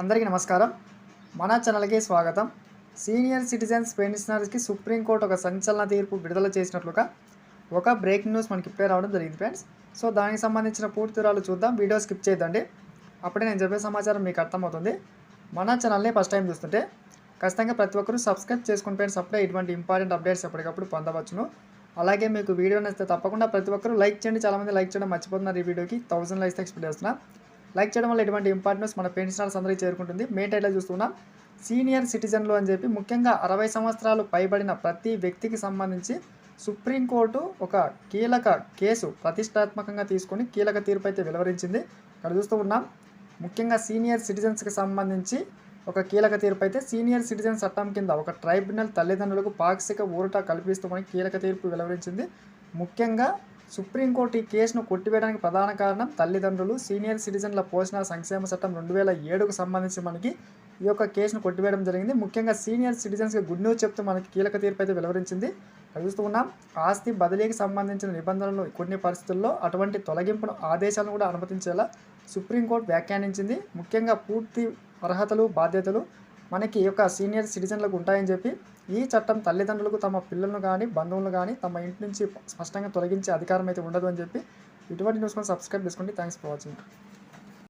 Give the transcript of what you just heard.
అందరికీ నమస్కారం. మన ఛానల్కి స్వాగతం. సీనియర్ సిటిజన్స్ పెన్షనర్స్కి సుప్రీంకోర్టు ఒక సంచలన తీర్పు విడుదల చేసినట్లుగా ఒక బ్రేక్ న్యూస్ మనకి ఇప్పుడే రావడం జరిగింది ఫ్రెండ్స్. సో దానికి సంబంధించిన పూర్తి వివరాలు చూద్దాం. వీడియో స్కిప్ చేద్దండి అప్పుడే నేను చెప్పే సమాచారం మీకు అర్థమవుతుంది. మన ఛానల్ని ఫస్ట్ టైం చూస్తుంటే ఖచ్చితంగా ప్రతి ఒక్కరూ సబ్స్క్రైబ్ చేసుకుని ఫ్రెండ్స్ అప్పుడే ఇటువంటి ఇంపార్టెంట్ అప్డేట్స్ ఎప్పటికప్పుడు పొందవచ్చును. అలాగే మీకు వీడియో నచ్చితే తప్పకుండా ప్రతి ఒక్కరూ లైక్ చేయండి. చాలామంది లైక్ చేయడం మర్చిపోతున్నారు ఈ వీడియోకి. థౌసండ్ లైక్స్ ఎక్స్పెక్ట్ చేస్తున్నాను లైక్ చేయడం వల్ల ఎటువంటి ఇంపార్టెన్స్ మన పెన్షనర్స్ అందరికీ చేరుకుంటుంది. మెయిన్ టైట్లో చూస్తున్నాం. సీనియర్ సిటిజన్లు అని చెప్పి ముఖ్యంగా అరవై సంవత్సరాలు పైబడిన ప్రతి వ్యక్తికి సంబంధించి సుప్రీంకోర్టు ఒక కీలక కేసు ప్రతిష్టాత్మకంగా తీసుకొని కీలక తీర్పు అయితే వెలువరించింది. ఇక్కడ చూస్తూ ఉన్నాం. ముఖ్యంగా సీనియర్ సిటిజన్స్కి సంబంధించి ఒక కీలక తీర్పు అయితే సీనియర్ సిటిజన్ చట్టం కింద ఒక ట్రైబ్యునల్ తల్లిదండ్రులకు పాక్షిక ఊరట కల్పిస్తూ మనకి కీలక తీర్పు వెలువరించింది. ముఖ్యంగా సుప్రీంకోర్టు ఈ కేసును కొట్టివేయడానికి ప్రధాన కారణం తల్లిదండ్రులు సీనియర్ సిటిజన్ల పోషణ సంక్షేమ చట్టం రెండు వేల ఏడుకు సంబంధించి మనకి ఈ యొక్క కేసును కొట్టివేయడం జరిగింది. ముఖ్యంగా సీనియర్ సిటిజన్స్కి గుడ్ న్యూస్ చెప్తూ మనకి కీలక తీర్పు అయితే వెలువరించింది. ఇక్కడ చూస్తూ ఉన్నాం. ఆస్తి బదిలీకి సంబంధించిన నిబంధనలు కొన్ని పరిస్థితుల్లో అటువంటి తొలగింపును ఆదేశాలను కూడా అనుమతించేలా సుప్రీంకోర్టు వ్యాఖ్యానించింది. ముఖ్యంగా పూర్తి అర్హతలు బాధ్యతలు మనకి ఈ యొక్క సీనియర్ సిటిజన్లకు ఉంటాయని చెప్పి ఈ చట్టం తల్లిదండ్రులకు తమ పిల్లలను కానీ బంధువులను కానీ తమ ఇంటి నుంచి స్పష్టంగా తొలగించే అధికారం అయితే ఉండదు అని చెప్పి ఇటువంటి న్యూస్ కోసం సబ్స్క్రైబ్ చేసుకోండి. Thanks for watching